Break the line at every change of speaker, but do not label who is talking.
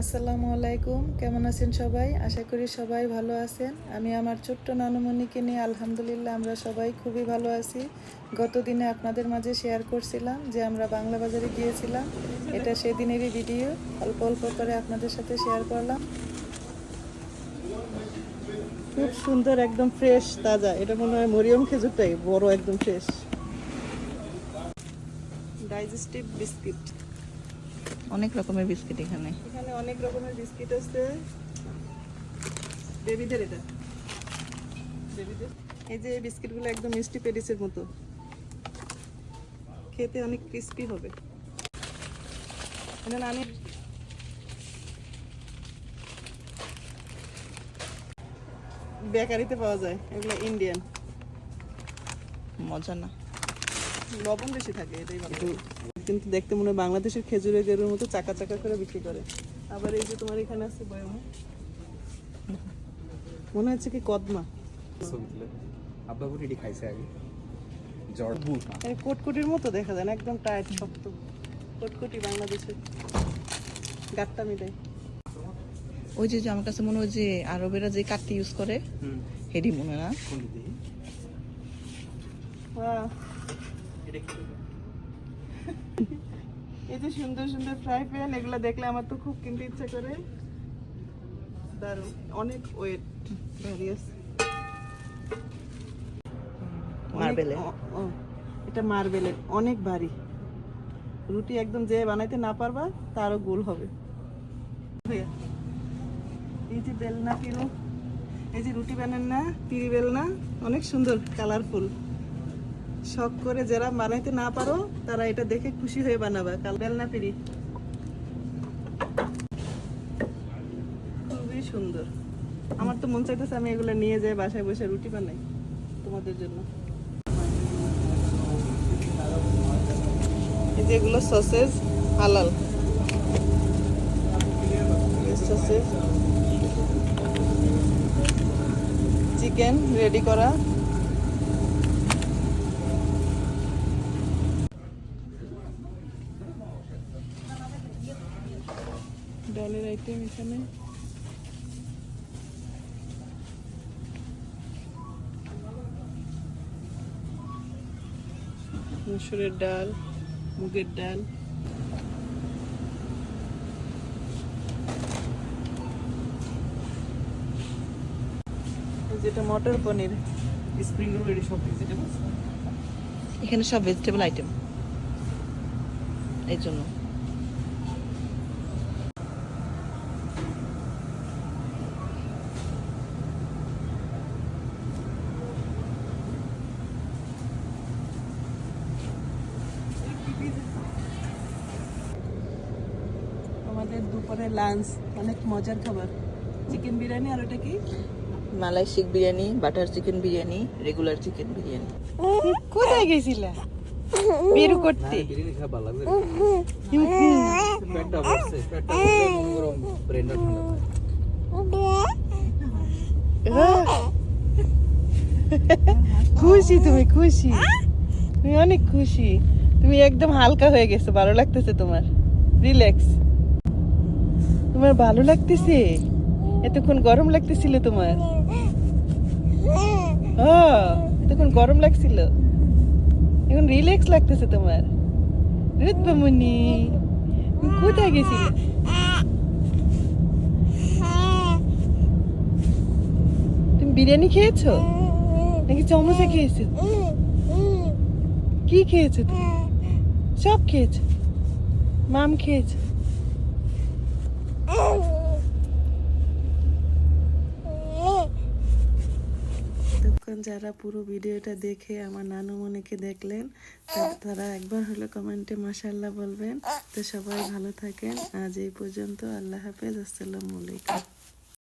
আসসালামু আলাইকুম। কেমন আছেন সবাই? আশা করি সবাই ভালো আছেন। আমি আমার ছোট্ট নানুমণিকে নিয়ে আলহামদুলিল্লাহ আমরা সবাই খুবই ভালো আছি। গত দিনে আপনাদের মাঝে শেয়ার করছিলাম যে আমরা বাংলা বাজারে গিয়েছিলাম। এটা সেদিনেরই ভিডিও। অল্প অল্প করে আপনাদের সাথে শেয়ার করলাম। খুব সুন্দর একদম ফ্রেশ তাজা। এটা মনে হয় মরিয়ম খেজুরটাই বড় একদম ফ্রেশ ডাইজেস্টিভ বিস্কিট
অনেক রকমের বিস্কিট এখানে।
এখানে অনেক রকমের বিস্কিট আছে। বেবিদের এটা। বেবিদের। এই যে বিস্কিটগুলো একদম মিষ্টি পেডিসের মতো। খেতে অনেক ক্রিস্পি হবে। এটা আমি বেকারিতে পাওয়া যায়। এগুলো ইন্ডিয়ান
মজা না।
লবণ বেশি থাকে এটাই ভালো কিন্তু দেখতে মনে হয় বাংলাদেশের খেজুরের গেরুর মতো চাকা চাকা করে বিক্রি করে। আবার এই যে তোমার এখানে আছে বয়মে। মনে হচ্ছে কি কদমা।
আব্বা বুড়ি খাইছে আগে। জ্বর। বুট
এই কোটকুটির মতো দেখা যায় না একদম টাইট শক্ত। কোটকুটি বাংলাদেশের। গাট্টা মিটাই
ওই যে যে আমার কাছে মনে হয় যে আরবেরা যে কাঠটি ইউজ করে হেডি মনে হয় না?
এটা
এই যে সুন্দর সুন্দর ফ্রাই প্যান এগুলো দেখলে আমার তো খুব কিনতে ইচ্ছা করে। দারুণ অনেক ওয়েট ভ্যারিয়াস
মার্বেলে?
এটা মার্বেলের অনেক ভারী। রুটি একদম যে বানাইতে না পারবা তারও গোল হবে। এই যে বেলনা পিরু এই যে রুটি বানান না পিড়ি বেলনা অনেক সুন্দর কালারফুল শখ করে যারা বানাইতে না পারো, তারা এটা দেখে খুশি হয়ে বানাবা। কাল বেলনা পিড়ি। খুবই সুন্দর। আমার তো মন চাইতেছে আমি এগুলো নিয়ে যাই, বাসায় বসে রুটি বানাই তোমাদের জন্য। এগুলো সসেজ হালাল। সসেজ। চিকেন রেডি করা। ডালের আইটেম এখানে। মসুরের ডাল মুগের ডাল। যেটা মটর পনির
স্প্রিং রোল সব ভেজিটেবলস
এখানে সব ভেজিটেবল আইটেম এই জন্য।
দুপুরে লাঞ্চ অনেক মজার খাবার। চিকেন বিরিয়ানি আর ওটা কি?
মালাই শিক biryani butter chicken biryani regular chicken biryani.
কোথায় গেছিলা? বেরু করতে।
বিরিয়ানি খাওয়া ভালো লাগবে পেটটা ভরছে পেটটা গরম ব্রেনটা ঠান্ডা
খুশি তুমি খুশি। তুমি অনেক খুশি। তুমি একদম হালকা হয়ে গেছো ভালো লাগতেছে তোমার। রিল্যাক্স তোমার ভালো লাগতেছে? এতক্ষণ গরম লাগতেছিল তোমার? এতক্ষণ গরম লাগছিল। এখন রিল্যাক্স লাগতেছে তোমার। তুমি কোথায় গেছিলে? তুমি বিরিয়ানি খেয়েছো? নাকি চমচে খেয়েছো? কি খেয়েছো তুমি? সব খেয়েছো? মাম খেয়েছো? এতক্ষণ যারা পুরো ভিডিওটা দেখে আমার নানু মনিকে দেখলেন তারা একবার হলো কমেন্টে মাসাল্লাহ বলবেন। তো সবাই ভালো থাকেন। আজ এই পর্যন্ত আল্লাহ হাফেজ, আসসালামু আলাইকুম।